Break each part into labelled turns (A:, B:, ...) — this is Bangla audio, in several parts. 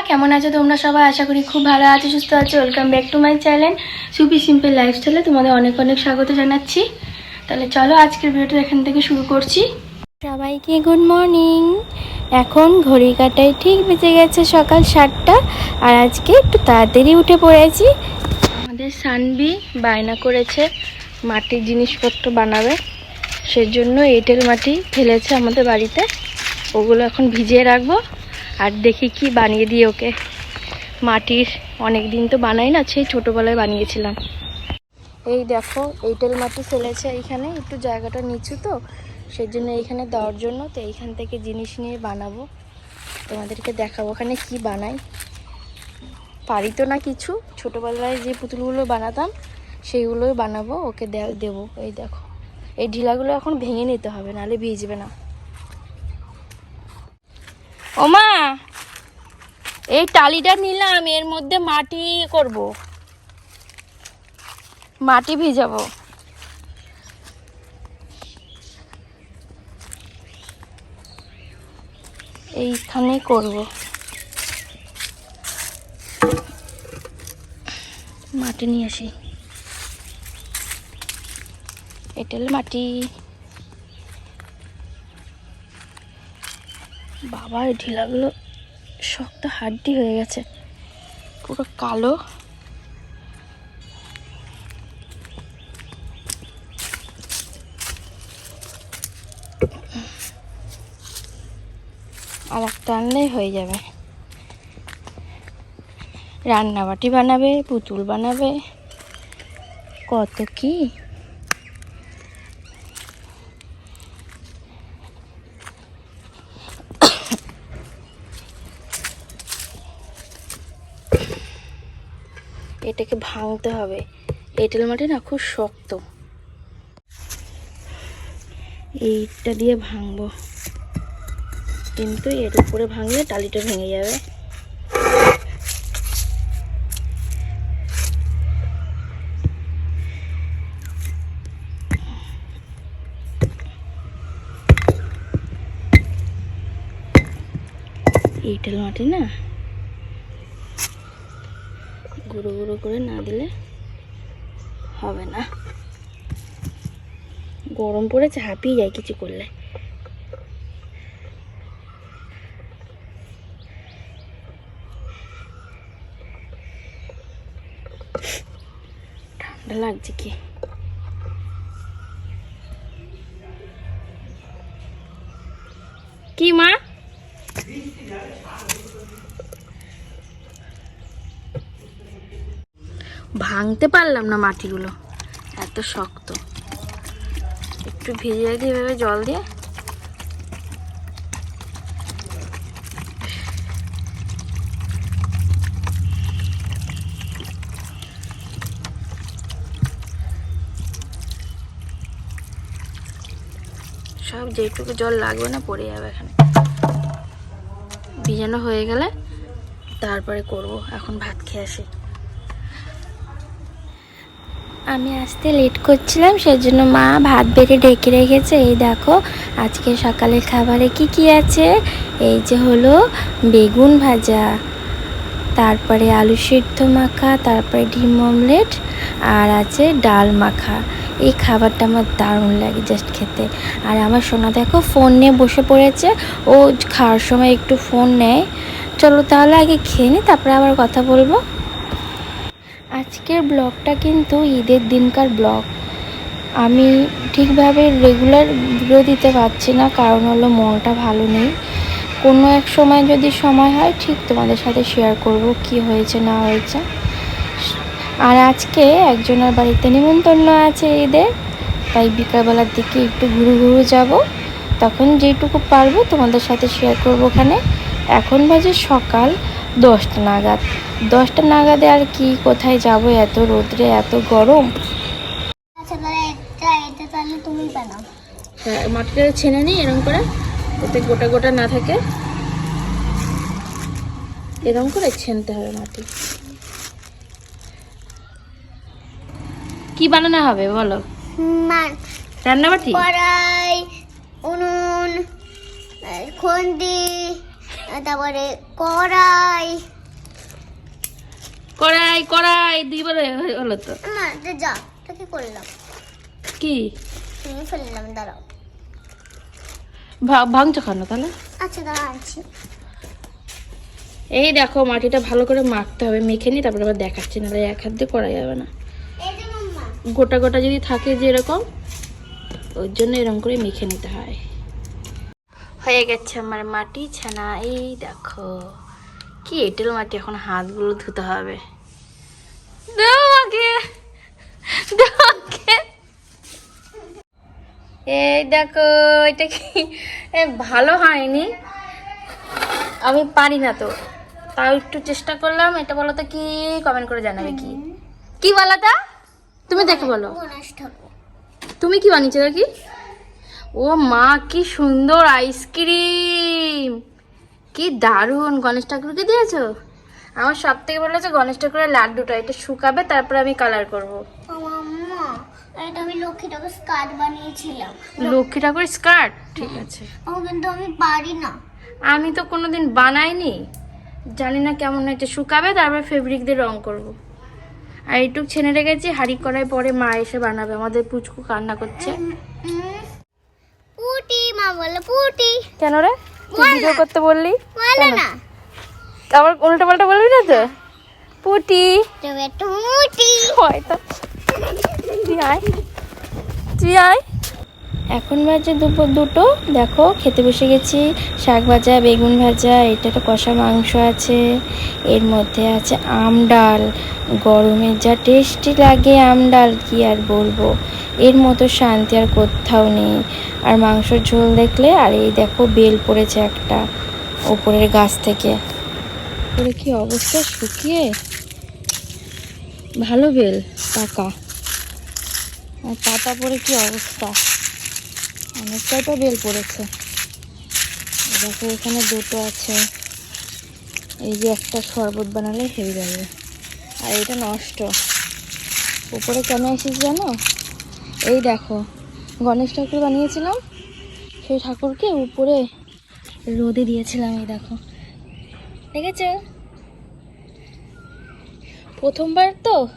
A: বন্ধুরা কেমন আছো তোমরা সবাই? আশা করি খুব ভালো আছো সুস্থ আছো। Welcome back to my channel soupy simple লাইফস্টাইলে তোমাদের অনেক অনেক স্বাগত জানাচ্ছি। তাহলে চলো আজকের ভিডিওটা এখান থেকে শুরু করছি। সবাইকে গুড মর্নিং এখন ঘড়ি কাটায় ঠিক বেজে গেছে সকাল সাতটা আর আজকে একটু তাড়াতাড়ি উঠে পড়েছি। আমাদের সানবি বায়না করেছে মাটির জিনিসপত্র বানাবে। সেজন্য এঁটেল মাটি ফেলেছে আমাদের বাড়িতে। ওগুলো এখন ভিজিয়ে রাখব। আর দেখি কি বানিয়ে দিই ওকে। মাটির অনেক দিন তো বানাই না, সেই ছোটোবেলায় বানিয়েছিলাম। এই দেখো, এইটেল মাটি ফেলেছে এইখানে, একটু জায়গাটা নিচু তো সেই জন্য এইখানে দেওয়ার জন্য, তো এইখান থেকে জিনিস নিয়ে বানাবো। তোমাদেরকে দেখাবো ওখানে কি বানাই। পারি তো না কিছু, ছোটোবেলায় যে পুতুলগুলো বানাতাম, সেইগুলোই বানাবো, ওকে দেবো। এই দেখো, এই ঢিলাগুলো এখন ভেঙে নিতে হবে, নাহলে ভিজবে না। ওমা, এই টালিটা নিলাম, এর মধ্যে মাটি করব। মাটি ভিজাবো। এইখানে করব। মাটি নিয়ে আসি। এঁটেল মাটি। এই ঢিলাগুলো শক্ত হাড্ডি হয়ে গেছে। পুরো কালো। আর একটা আনলেই হয়ে যাবে। রান্নাবাটি বানাবে, পুতুল বানাবে। কত কি? এটাকে ভাঙতে হবে। এঁটেল মাটি না খুব শক্ত। এইটা দিয়ে ভাঙবো। কিন্তু এর উপরে ভাঙলে টালিটা ভেঙে যাবে। এঁটেল মাটি না গুঁড়ো গুঁড়ো করে না দিলে হবে না। গরম পড়েছে, হাঁপিয়ে যায় কিছু করলে। ঠান্ডা লাগছে কি? কি মা? ভাঙতে পারলাম না মাটিগুলো। এত শক্ত। একটু ভিজিয়ে দিয়ে এভাবে জল দিয়ে। সব যেটুকু জল লাগবে না, পড়ে যাবে এখানে। ভিজানো হয়ে গেলে তারপরে করব। এখন ভাত খেয়ে আসি। আমি আসতে লেট করছিলাম, সেজন্য মা ভাত বেড়ে ঢেকে রেখেছে। এই দেখো, আজকে সকালের খাবারে কি কি আছে? এই যে হলো বেগুন ভাজা, তারপরে আলু সিদ্ধ মাখা, তারপরে ডিম অমলেট, আর আছে ডাল মাখা। এই খাবারটা আমার দারুণ লাগে জাস্ট খেতে। আর আমার সোনা দেখো ফোন নিয়ে বসে পড়েছে, ও খাওয়ার সময় একটু ফোন নেয়। চলো তাহলে আগে খেয়ে নিই তারপরে আবার কথা বলব। আজকের ব্লগটা কিন্তু ঈদের দিনকার ব্লগ। আমি ঠিকভাবে রেগুলার ভিডিও দিতে পারছি না, কারণ হলো মনটা ভালো নেই। কোনো এক সময় যদি সময় হয়, ঠিক তোমাদের সাথে শেয়ার করব কি হয়েছে, না হয়েছে। আর আজকে একজনের বাড়িতে নিমন্ত্রণ আছে ঈদের, তাই বিকালবেলার দিকে একটু ঘুরু ঘুরু যাব। তখন যেটুকু পারব তোমাদের সাথে শেয়ার করব ওখানে। এখন বাজে সকাল দশটা নাগাদ। দশটা নাগাদে আর কি কোথায় যাব? এত রোদ্রে এত গরম।
B: আচ্ছা তাহলে এটা এটা তাহলে তুমি বানাও।
A: হ্যাঁ মাটিটা ছেনে নিই এরকম করে যাতে গোটা গোটা না থাকে। এরকম করে ছেনতে হবে মাটি। কি বানানো হবে বলো? রান্নাবাটি?
B: কড়াই উনুন খুন্তি তারপরে কড়াই।
A: কড়াই কড়াই দুইবার হলো তো।
B: এটা যা কি করলাম
A: কি?
B: ভেঙে ফেললাম দাঁড়াও।
A: ভাঙছো খানো তাহলে?
B: আচ্ছা দাঁড়া আনছি।
A: এই দেখো মাটিটা ভালো করে মাখতে হবে মেখে নি তারপরে আবার দেখাচ্ছি নাহলে এক হাত দিয়ে করা যাবে না। গোটা গোটা যদি থাকে যে এরকম ওর জন্য এরকম করে মেখে নিতে হয়। হয়ে গেছে আমার মাটি ছানা। এই দেখো কি এঁটেল মাটি এখন হাতগুলো ধুতে হবে। আমাকে। এই দেখো এটা কি? এ, ভালো হয়নি। আমি পারি না তো। তাও একটু চেষ্টা করলাম এটা বলো তো কি? কমেন্ট করে জানাবে কি। কি বলো তা? তুমি দেখে বলো। তুমি কি বানিয়েছো দেখি ও মা কি সুন্দর আইসক্রিম কি দারুণ! গণেশ ঠাকুরকে দিয়েছ? আমার সব থেকে ভালো হচ্ছে গণেশ ঠাকুরের লাড্ডুটা। এটা শুকাবে তারপরে আমি কালার করব।
B: ও এটা আমি লক্ষ্মী ঠাকুর স্কার্ট বানিয়েছিলাম।
A: লক্ষ্মী ঠাকুরের স্কার্ট ঠিক আছে।
B: ও কিন্তু আমি পারি না।
A: আমি তো কোনোদিন বানাইনি। জানি না কেমন হয়েছে শুকাবে তারপরে ফেব্রিক দিয়ে রং করব। আর এইটুক ছেনে রেখেছি হাঁড়ি করায় পরে মা এসে বানাবে। আমাদের পুচকু কান্না করছে।
B: পুটি মা বলে পুটি।
A: কেন রে? তুই ভিডিও করতে বললি?
B: বলে না।
A: আবার উল্টো পাল্টা বলবি না তো? পুটি।
B: তুমি একটু মুটি।
A: হয়তো তুই আয়। তুই আয়। এখন বাজে দুপুর দুটো। দেখো, খেতে বসে গেছি। শাক ভাজা, বেগুন ভাজা, এটা একটা কষা মাংস আছে। এর মধ্যে আছে আম ডাল। গরমে যা টেস্টি লাগে আম ডাল, কি আর বলব? এর মতো শান্তি আর কোথাও নেই। আর মাংসর ঝোল দেখলে, আর এই দেখো, বেল পড়েছে একটা ওপরের গাছ থেকে। ওরে কি অবস্থা শুকিয়ে? ভালো বেল, পাকা। আর পাতা পরে কি অবস্থা? অনেকটাই তো বেল পড়েছে। দেখো, এখানে দুটো আছে। এই যে একটা শরবত বানালে হেরে যাবে। আর এটা নষ্ট। উপরে কেন এসেছি জানো? এই দেখো, গণেশ ঠাকুর বানিয়েছিলাম। সেই ঠাকুরকে উপরে রোদে দিয়েছিলাম, এই দেখো। দেখেছ? প্রথমবার তো,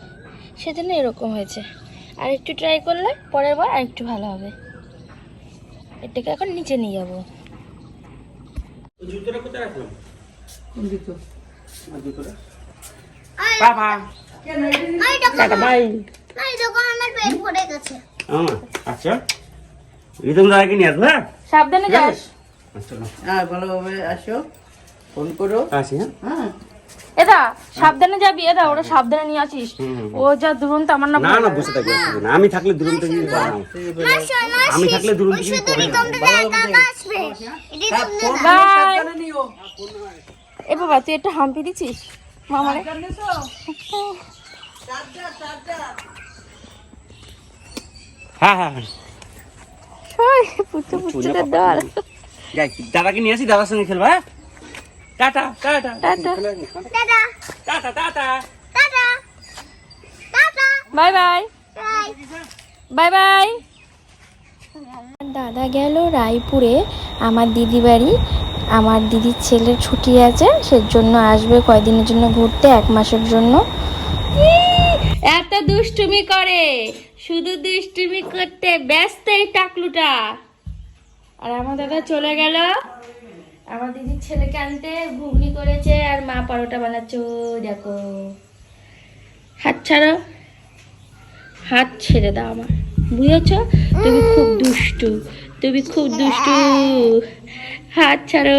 A: সেজন্য এরকম হয়েছে। আর একটু ট্রাই করলে, পরের বার আর একটু ভালো হবে। এটাকে এখন নিচে নিয়ে যাব।
C: জুতোটা কোথায় রাখলাম? জুতো? জুতোটা। বাবা। Tata bye.
B: না দেখো আমার পেট ভরে গেছে।
C: আচ্ছা। নিয়ে আসবে হ্যাঁ?
A: সাবধানে যাস?
C: আচ্ছা।
D: হ্যাঁ ভালোভাবে আসো। ফোন করো।
C: আসি হ্যাঁ?
D: হ্যাঁ।
A: এদা সাবধানে যাবি এদা ওরা সাবধানে নিয়ে আসিস। ও যা দুরন্ত আমার না
C: না না বসে থাকি নেই। আমি থাকলে দুরন্ত করে আমি থাকলে দুরন্ত না
B: আসবে এটি তোমরা
A: বাই এ বাবা তুই একটা হাম্পি দিছিস মামারে
C: হ্যাঁ হ্যাঁ হ্যাঁ।
A: ওই, পুচু পুচুদের দল।
C: যাই দাদাকে নিয়ে আসি দাদার সঙ্গে খেলবা হ্যাঁ? Tata tata.
A: টাটা।
B: দাদা
C: টাটা টাটা।
B: দাদা দাদা
A: bye bye.
B: Bye.
A: Bye bye. দাদা গেল রায়পুরে আমার দিদি বাড়ি। আমার দিদির ছেলের ছুটি আছে সেজন্য আসবে কয়দিনের জন্য ঘুরতে এক মাসের জন্য। এত দুষ্টুমি করে শুধু দুষ্টুমি করতে ব্যস্ত এই টাকলুটা। আর আমার দাদা চলে গেল। আমার দিদির ছেলেকে আনতে ঘুগনি করেছে আর মা পরোটা বানাচ্ছে দেখো। হাত ছাড়ো। হাত ছেড়ে দাও আমার। বুঝেছ? তুমি খুব দুষ্টু। তুমি খুব দুষ্টু। হাত ছাড়ো।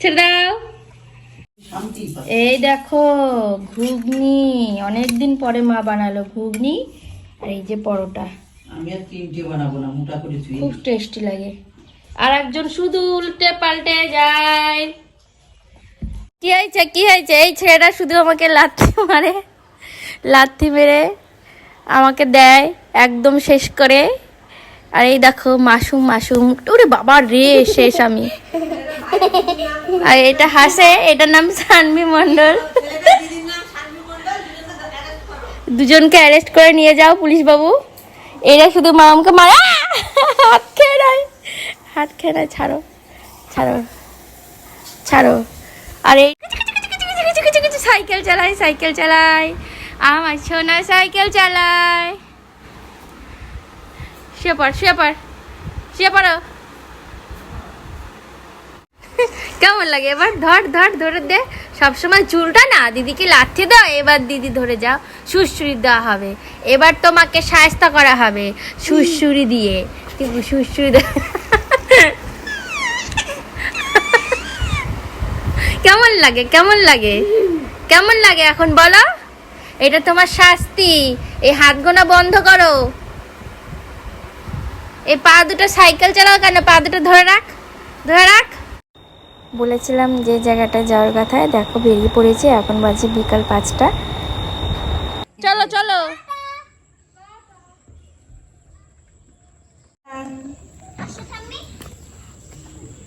A: ছেড়ে দাও। এই দেখো, ঘুগনি। অনেকদিন পরে মা বানালো ঘুগনি আর এই যে পরোটা।
D: আমি আর তিনটে বানাবো না মোটা করে ধুয়ে
A: খুব টেস্টি লাগে। আর একজন শুধু উল্টে পাল্টে যায়। কি হয়েছে কি হয়েছে? এই ছেলেটা শুধু আমাকে লাথি মারে লাথি মেরে আমাকে দেয় একদম শেষ করে। আর এই দেখো মাসুম মাসুম ওরে বাবা রে শেষ আমি। আর এটা হাসে এটার নাম সানভি মণ্ডল। দুজনকে অ্যারেস্ট করে নিয়ে যাও পুলিশ বাবু এরা শুধু মা আমাকে মারা। হাত খেয়ে নাই হাত খেয়ে নাই ছাড়ো। ছাড়ো। ছাড়ো। আরে সাইকেল চালাই সাইকেল চালাই। আমার সোনা সাইকেল চালাই। শুয়ে পড় শুয়ে পড়। শুয়ে পড়ো। কেমন লাগে? এবার ধর ধর, ধরে দে। সবসময় চুলটা না দিদিকে লাথি দাও, এবার দিদি ধরে যাও। সুরসুরি দেওয়া হবে। এবার তোমাকে সায়স্ত করা হবে সুরসুরি দিয়ে। কিন্তু দে- কেমন লাগে কেমন লাগে? কেমন লাগে এখন বলো? এটা তোমার শাস্তি। এই হাত গোনা বন্ধ করো। এই পা দুটো সাইকেল চালাও কেন? পা দুটো ধরে রাখ। ধরে রাখ। বলেছিলাম যে জায়গাটায় যাওয়ার কথা দেখো বেরিয়ে পড়েছে এখন বাজে বিকাল পাঁচটা। চলো চলো।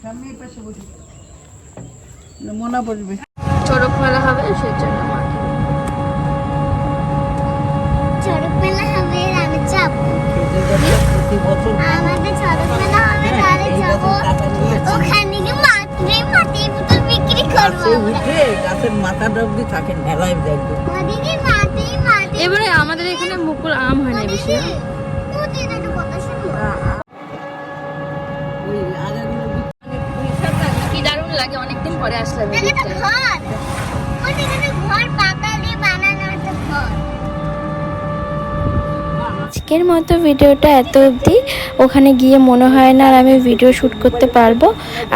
D: সামনে এই পাশে বসি মোনা বসবে
A: চড়ক মেলা হবে সেই জন্য
B: চড়ক মেলা হবে আমি যাব আমাদের চড়ক মেলা হবে তাহলে
D: এই
B: যাব। ওখানে
A: এবারে আমাদের এখানে মুকুল আম হয় না বেশি কি দারুণ লাগে অনেকদিন পরে আসলাম আজকের মতো ভিডিওটা এত অবধি। ওখানে গিয়ে মনে হয় না আর আমি ভিডিও শ্যুট করতে পারব।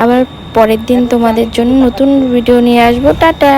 A: আবার পরের দিন তোমাদের জন্য নতুন ভিডিও নিয়ে আসব। টাটা!